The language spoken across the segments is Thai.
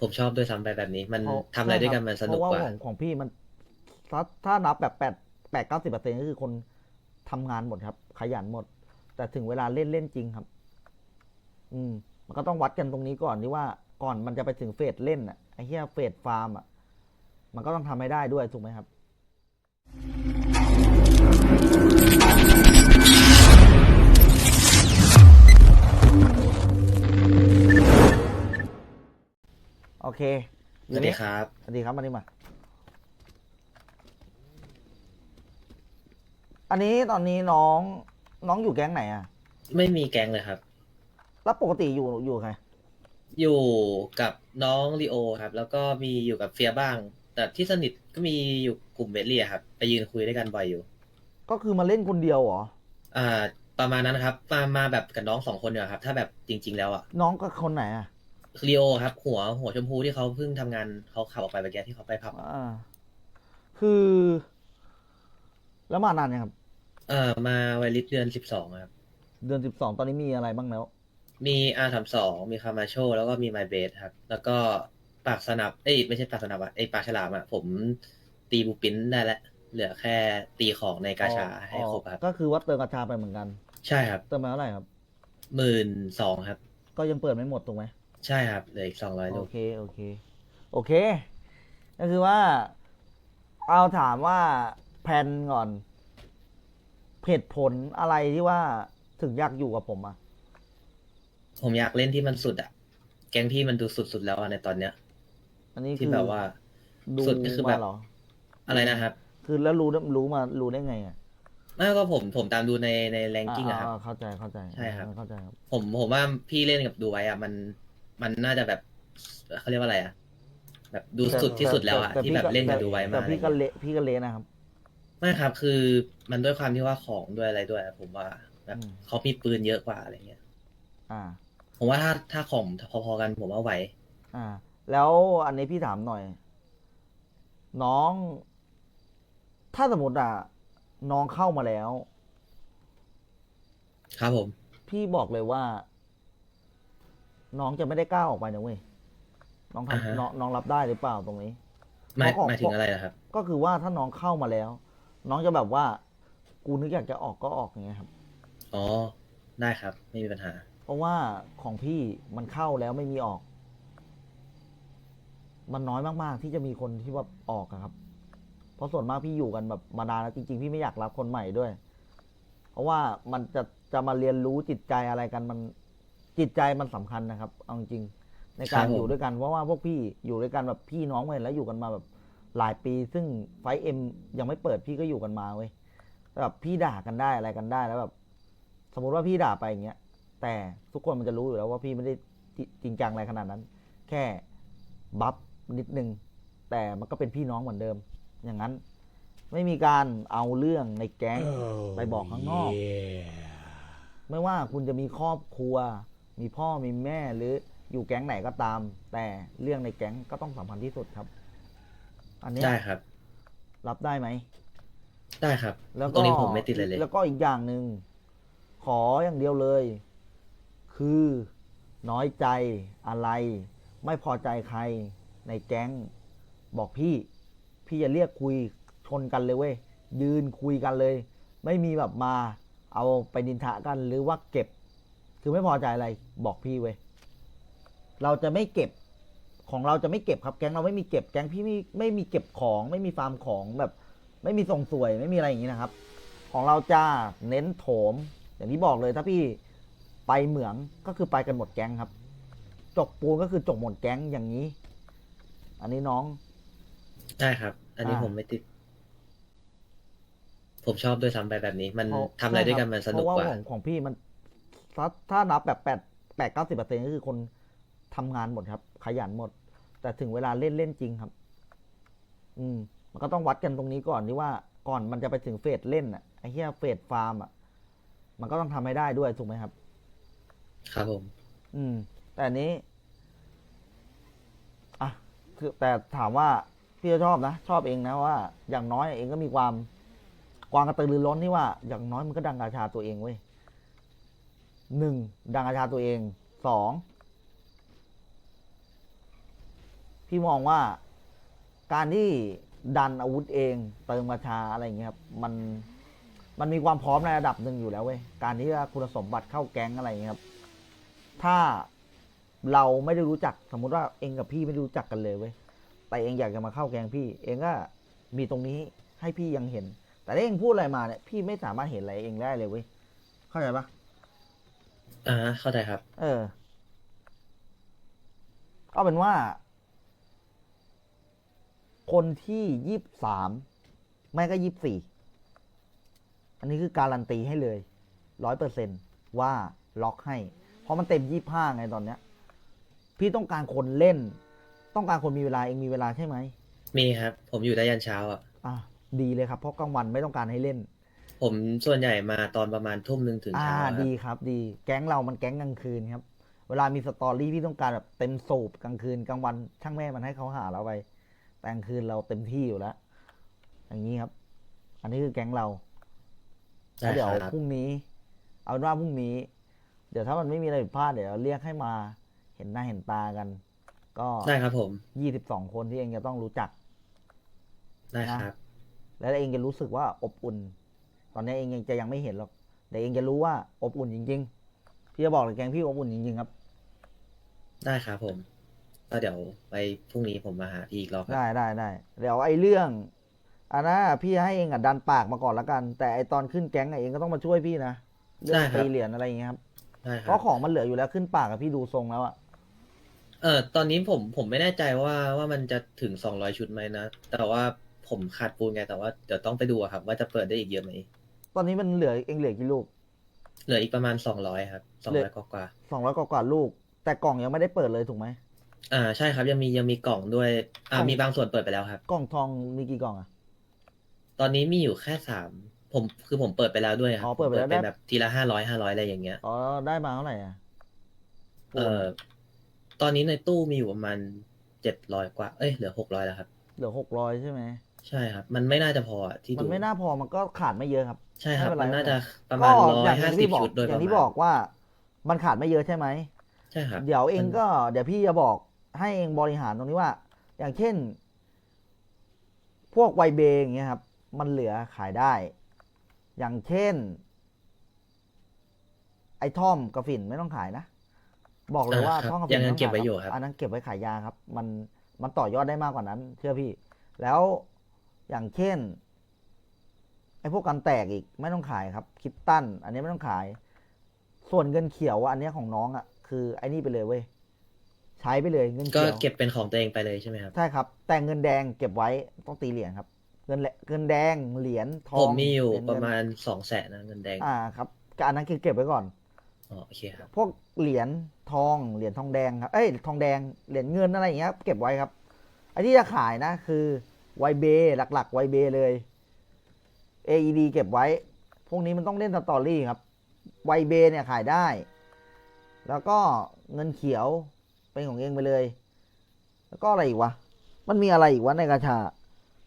ผมชอบด้วยซ้ำไปแบบนี้ มันเพราะทำอะไรด้วยกันมันสนุกเพราะกว่าว่าของของพี่มันถ้าถ้านับแบบแปดแปดเก้าสิบเปอร์เซ็นก็คือคนทำงานหมดครับ ขยันหมด แต่ถึงเวลาเล่นเล่นจริงครับ อืม มันก็ต้องวัดกันตรงนี้ก่อนที่ว่าก่อนมันจะไปถึงเฟสเล่นอะไอ้เหี้ยเฟสฟาร์มอะมันก็ต้องทำให้ได้ด้วยถูกไหมครับ เคสวัสดีครับ สวัสดีครับมานี่มา อันนี้ตอนนี้น้องน้องอยู่แก๊งไหนอะ ไม่มีแก๊งเลยครับ แล้วปกติอยู่อยู่ใคร อยู่กับน้องลีโอครับ แล้วก็มีอยู่กับเฟียบ้าง แต่ที่สนิทก็มีอยู่กลุ่มเบลลี่อะครับ ไปยืนคุยด้วยกันบ่อยอยู่ ก็คือมาเล่นคนเดียวเหรอ อ่า ประมาณนั้นนะครับ มามาแบบกับน้องสองคนเดียวครับ ถ้าแบบจริง ๆ แล้วอะ น้องก็คนไหนอะ ลีโอครับ หัวหัวชมพูที่เขาเพิ่งทำงานเขาขับออกไปเมื่อกี้ที่เขาไปผับอ่า คือ แล้วมานานยังครับ เอ่อมาไวริสเดือนสิบสองครับ เดือนสิบสองตอนนี้มีอะไรบ้างแล้ว มีอาสามสองมีคามาโชแล้วก็มีไมเบสครับ แล้วก็ปากสนับเอ้ยไม่ใช่ปากสนับอะไอยปากฉลามอะผมตีบูปินได้แล้วเหลือแค่ตีของในกาชาให้ครบครับก็คือว่าเติมกาชาไปเหมือนกัน ใช่ครับเติมมาเท่าไหร่ครับ หมื่นสองครับ ก็ยังเปิดไม่หมดถูกไหม ใช่ครับเหลืออีกสองร้อยโอลูกเค โอเค โอเค ก็คือว่า เอาถามว่าแพลนก่อนเหตุผลอะไรที่ว่าถึงอยากอยู่กับผมอะผมอยากเล่นที่มันสุดอะแก๊งที่มันดูสุดๆแล้วอะในตอนเนี้ย อันนี้ที่คือแบบว่า ดูสุดก็คือแบบมาเหรอ อะไรนะครับ คือแล้วรู้รู้มารู้ได้ไงอะไม่ก็ผมผมตามดูในในแรงกิ้งอะครับ อ่าเข้าใจเข้าใจใช่ครับ เข้าใจครับ ผมผมว่าพี่เล่นกับดูไว้อะมัน มันน่าจะแบบเขาเรียกว่าอะไรอะแบบดูสุดที่สุดแล้วอะต่ที่พี่แบบก็เล่นกับดูไว้มาแต่อะไรพี่เงี้ยก็เละพี่ก็เละนะครับ ไม่ครับ คือมันด้วยความที่ว่าของด้วยอะไรด้วยอะผมว่าแบบอืม เขามีปืนเยอะกว่าอะไรเงี้ยอ่า ผมว่าถ้าถ้าของพอๆกันผมว่าไหว อ่า แล้วอันนี้พี่ถามหน่อย น้อง ถ้าสมมติอะ น้องเข้ามาแล้ว ครับผม พี่บอกเลยว่า น้องจะไม่ได้ก้าวออกไปนะเว้ยน้องอ่าฮะ ทำน้องน้องรับได้หรือเปล่าตรงนี้ หมายเพราะของหมายถึงอะไรนะครับ ก็คือว่าถ้าน้องเข้ามาแล้ว น้องจะแบบว่า กูนึกอยากจะออกก็ออกอย่างเงี้ยครับ อ๋อ ได้ครับ ไม่มีปัญหา เพราะว่าของพี่มันเข้าแล้วไม่มีออก มันน้อยมากๆ ที่จะมีคนที่ว่าออกอะครับ เพราะส่วนมากพี่อยู่กันแบบมานานแล้วจริงๆ พี่ไม่อยากรับคนใหม่ด้วย เพราะว่ามันจะจะมาเรียนรู้จิตใจอะไรกันมัน จิตใจมันสำคัญนะครับ เอาจริงๆในการครับผมอยู่ด้วยกันเพราะว่าพวกพี่อยู่ด้วยกันแบบพี่น้องกันแล้วอยู่กันมาแบบหลายปี ซึ่งไฟเอ็มยังไม่เปิดพี่ก็อยู่กันมาเว้ยแบบพี่ด่ากันได้อะไรกันได้แล้วแบบ สมมุติว่าพี่ด่าไปอย่างเงี้ยแต่ทุกคนมันจะรู้อยู่แล้วว่าพี่ไม่ได้จิจริงจังอะไรขนาดนั้น แค่บัฟนิดนึง แต่มันก็เป็นพี่น้องเหมือนเดิม อย่างนั้น ไม่มีการเอาเรื่องในแก๊งไปบอกข้างนอก ไม่ว่าคุณจะมีครอบครัว มีพ่อมีแม่หรืออยู่แก๊งไหนก็ตาม แต่เรื่องในแก๊งก็ต้องสำคัญที่สุดครับ อันเนี้ยได้ครับ รับได้ไหม ได้ครับแล้วตรก็งนี้ผมไม่ติดเลยเลย แล้วก็อีกอย่างหนึ่งขออย่างเดียวเลย คือน้อยใจอะไร ไม่พอใจใครในแก๊ง บอกพี่ พี่จะเรียกคุยชนกันเลยเว้ยยืนคุยกันเลย ไม่มีแบบมา เอาไปดินทะกันหรือว่าเก็บ คือไม่พอใจอะไรบอกพี่เว้ยเราจะไม่เก็บของเราจะไม่เก็บครับแก๊งเราไม่มีเก็บแก๊งพี่ไม่ไม่มีเก็บของ ไม่มีฟาร์มของแบบ ไม่มีส่งสวยไม่มีอะไรอย่างนี้นะครับ ของเราจะเน้นโถม อย่างที่บอกเลยถ้าพี่ไปเหมืองก็คือไปกันหมดแก๊งครับ จกปูนก็คือจกหมดแก๊งอย่างนี้ อันนี้น้องได้ครับ อันนี้อ่าผมไม่ติด ผมชอบด้วยซ้ำไปแบบนี้ มันเพราะทำอะไรด้วยกันใช่คบมันสนุกเพราะกว่าว่าของของพี่มัน ถ้าถ้านับแบบแปดแปดเก้าสิบเปอร์เซ็นก็คือคนทำงานหมดครับ ขยันหมด แต่ถึงเวลาเล่นเล่นจริงครับ อืม มันก็ต้องวัดกันตรงนี้ก่อนที่ว่าก่อนมันจะไปถึงเฟสเล่นอะไอ้เหี้ยเฟสฟาร์มอะมันก็ต้องทำให้ได้ด้วยถูกไหมครับ ครับผม อืม แต่อันนี้อะคือแต่ถามว่าพี่ก็ชอบนะ ชอบเองนะว่า อย่างน้อยเองก็มีความความกระตือรือร้นที่ว่า อย่างน้อยมันก็ดังกาชาตัวเองเว้ย หนึ่งดังกาชาตัวเองสองพี่มองว่าการที่ดันอาวุธเอง เติมกระชาอะไรอย่างเงี้ยครับมันมันมีความพร้อมในระดับหนึ่งอยู่แล้วเว้ยการที่ว่าคุณสมบัติเข้าแก๊งอะไรอย่างเงี้ยครับ ถ้าเราไม่ได้รู้จักสมมุติว่าเองกับพี่ไม่รู้จักกันเลยเว้ยแต่เองอยากจะมาเข้าแก๊งพี่ เองก็มีตรงนี้ให้พี่ยังเห็น แต่ถ้าเองพูดอะไรมาเนี่ยพี่ไม่สามารถเห็นอะไรเองได้เลยเว้ยเข้าใจปะ อ่าเข้าใจครับ เออ เอาเป็นว่า คนที่ยี่สิบสามไม่ก็ยี่สิบสี่อันนี้คือการันตีให้เลยร้อยเปอร์เซนว่าล็อกให้ เพราะมันเต็มยี่ห้าไงตอนเนี้ย พี่ต้องการคนเล่น ต้องการคนมีเวลาเองมีเวลาใช่ไหมมีครับ ผมอยู่ได้ยันเช้าอะ อะดีเลยครับ เพราะกลางวันไม่ต้องการให้เล่น ผมส่วนใหญ่มาตอนประมาณทุ่มหนึ่งถึงอ่าเช้าครับ ดีครับดีแก๊งเรามันแก๊งกลางคืนครับ เวลามีสตอรี่พี่ต้องการแบบเต็มสูบกลางคืนกลางวันช่างแม่มันให้เขาหาเราไปแต่กลางคืนเราเต็มที่อยู่แล้ว อย่างนี้ครับ อันนี้คือแก๊งเราได้แล้วเดี๋ยวครับ พรุ่งนี้ เอาเป็นว่าพรุ่งนี้ เดี๋ยวถ้ามันไม่มีอะไรผิดพลาดเดี๋ยวเรียกให้มา เห็นหน้าเห็นตากัน ก็ได้ครับผมยี่สิบสองคนที่เองจะต้องรู้จัก ได้ครับ แล้วเองจะรู้สึกว่าอบอุ่น ตอนนี้เองยังจะยังไม่เห็นหรอกแต่เองจะรู้ว่าอบอุ่นจริง ๆ พี่จะบอกเลยแกงพี่อบอุ่นจริงๆครับ ได้ครับผมก็เดี๋ยวไปพรุ่งนี้ผมมาหาพี่อีกรอบครับได้ได้ได้เดี๋ยวไอ้เรื่องอันนั้นพี่ให้เองอะดันปากมาก่อนละกัน แต่ไอตอนขึ้นแก๊งอะเองก็ต้องมาช่วยพี่นะเรื่องตีเหรียญอะไรอย่างเงี้ยครับได้คเพรับ ราะของมันเหลืออยู่แล้วขึ้นปากอะพี่ดูทรงแล้วอะเออตอนนี้ผมผมไม่แน่ใจว่าว่ามันจะถึงสองร้อยชุดไหมนะ แต่ว่าผมขาดปูนไงแต่ว่าเดี๋ยวต้องไปดูอะครับ ว่าจะเปิดได้อีกเยอะไหม ตอนนี้มันเหลือเองเหลือกี่ลูกเหลืออีกประมาณสองร้อยครับสองเหลืร้อยอกว่าสองร้อยกว่าๆลูก แต่กล่องยังไม่ได้เปิดเลยถูกไหมๆอ่าใช่ครับ ยังมียังมีกล่องด้วย อ่ากล่องมีบางส่วนเปิดไปแล้วครับ กล่องทองมีกี่กล่องอะตอนนี้มีอยู่แค่สามผมคือผมเปิดไปแล้วด้วยครัอ๋อเปิดไปแล้วเป็นได้แบบทีละห้าร้อยห้าร้อยอะไรอย่างเงี้ยอ๋อได้มาเท่าไหร่อะเออตอนนี้ในตู้มีอยู่ประมาณเจ็ดร้อยกว่า เอ้ยเหลือหกร้อยแล้วครับ เหลือหกร้อยใช่ไหม ใช่ครับ มันไม่น่าจะพออะที่มันดูไม่น่าพอมันก็ขาดไม่เยอะครับ ใช่ครับ ไม่เป็นไรมันน่าจะประก็มาณร้ออยย่างห้าที่สิบบอกชุดโดยอปย่าระงที่มาบอณกว่า มันขาดไม่เยอะใช่ไหม ใช่ครับเดี๋ยวเองมันก็เดี๋ยวพี่จะบอกให้เองบริหารตรงนี้ว่า อย่างเช่น พวกไวเบอย่างเงี้ยครับ มันเหลือขายได้ อย่างเช่น ไอ้ท่อมกระฝิ่นไม่ต้องขายนะ บอกเลยว่าอ่าครับท่อมกระฝิ่นยังม่ต้เก็บไว้ขาอยู่ครับอันนั้นเก็บไว้ขายยาครับ มันมันต่อยอดได้มากกว่านั้น เชื่อพี่ แล้ว อย่างเช่นไอ้พวกกันแตกอีกไม่ต้องขายครับคิดตั้นอันนี้ไม่ต้องขาย ส่วนเงินเขียวอะอันเนี้ยของน้องอะคือไอ้นี่ไปเลยเว้ยใช้ไปเลยเงินก็เขียวเก็บเป็นของตัวเองไปเลยใช่ไหมครับใช่ครับ แต่เงินแดงเก็บไว้ต้องตีเหรียญครับ เงินแหละเงินแดงเหรียญทองผมมีอยู่เหญประเงินมาณสองแสนนะเงินแดงอ่าครับก็อันนั้นคือเก็บไว้ก่อนอ๋อโอเคครับพวกเหรียญทองเหรียญทองแดงครับเอ้ยทองแดงเหรียญเงินอะไรอย่างเงี้ยเก็บไว้ครับไอ้ที่จะขายนะคือ ไวเบหลักๆไวเบเลย AED เก็บไว้ พวกนี้มันต้องเล่นสตอรี่ครับไวเบเนี่ยขายได้ แล้วก็เงินเขียวเป็นของเองไปเลย แล้วก็อะไรอีกวะ มันมีอะไรอีกวะในกาชา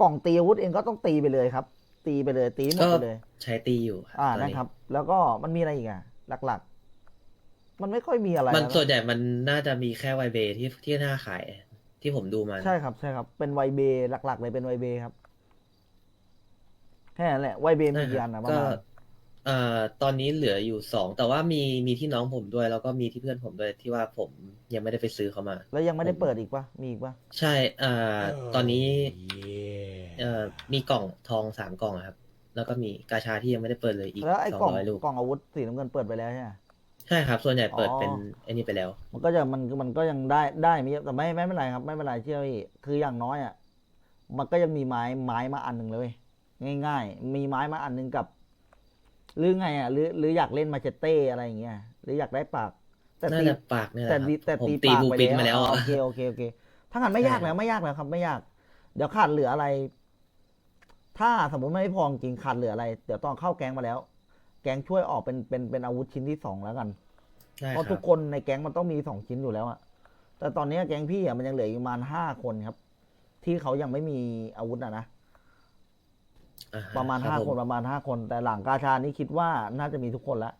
กล่องตีอาวุธเองก็ต้องตีไปเลยครับ ตีไปเลยตีหมดไปเลย ใช้ตีอยู่ อ่าตนะครับ แล้วก็มันมีอะไรอีกอะหลักๆ มันไม่ค่อยมีอะไร มันแล้วะส่วนใหญ่มันน่าจะมีแค่ไวเบที่ที่น่าขาย ที่ผมดูมาใช่ครับใช่ครับ เป็นไวเบหลัก ๆ เลยเป็นไวเบครับแค่นั้นแหละไวเบมีนะคกี่รัอับนนะประก็มาณเอ่อตอนนี้เหลืออยู่สองแต่ว่ามีมีที่น้องผมด้วย แล้วก็มีที่เพื่อนผมด้วยที่ว่าผมยังไม่ได้ไปซื้อเขามา แล้วยังไม่ได้เปิดอีกปะมีอีกปะใช่เอ่อตอนนี้ เอ่อมีกล่องทองสามกล่องอะครับ แล้วก็มีกาชาที่ยังไม่ได้เปิดเลยอีกแล้วไอ้สองกล่องร้อยลูกกล่องอาวุธสีน้ำเงินเปิดไปแล้วใช่ไหม ใช่ครับ ส่วนใหญ่เปิดอ๋อเป็นไอ้นี่ไปแล้ว มันก็จะมันมันก็ยังได้ได้ไม่เยอะแต่ไม่ไม่เป็นไรครับ ไม่เป็นไรเชื่อพี่คืออย่างน้อยอะมันก็ยังมีไม้ไม้มาอันหนึ่งเลยเว้ยง่าย ๆ มีไม้มาอันหนึ่งกับ หรือไงอะหรือหรืออยากเล่นมาเชเต้อะไรอย่างเงี้ยหรืออยากได้ปาก แต่น่าตีจะปากเนี่ยแหแต่ละคดีรับแต่ผมตีตีปากบูไปปินมาแล้วอ๋ออะโอเคโอเคโอเคถ้างั้นไม่ยากใช่แล้วไม่ยากแล้วครับ ไม่ยาก เดี๋ยวขาดเหลืออะไร ถ้าสมมติไม่พอจริงขาดเหลืออะไร เดี๋ยวตอนเข้าแก๊งมาแล้ว แก๊งช่วยออกเป็นเป็นเป็นอาวุธชิ้นที่สองแล้วกัน ใช่เพครัราะทุบกคนในแก๊งมันต้องมีสองชิ้นอยู่แล้วอะแต่ตอนนี้แก๊งพี่อะมันยังเหลืออยู่ประมาณห้าคนครับ ที่เขายังไม่มีอาวุธอะนะ อ่ฮประมาณคบห้าผคนประมาณห้าคน แต่หลังกาชานี่คิดว่าน่าจะมีทุกคนละ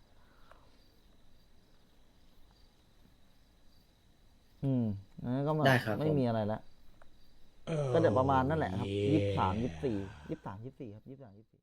อืมงั้นก็ไม่ได้ครับไม่ผมมีอะไรละก็เดี๋ยวประมาณนั่นแหละครับยี่สิบสามยี่สิบสี่ยี่สิบสามยี่สิบสี่ครับยี่สิบสามยี่สิบสี่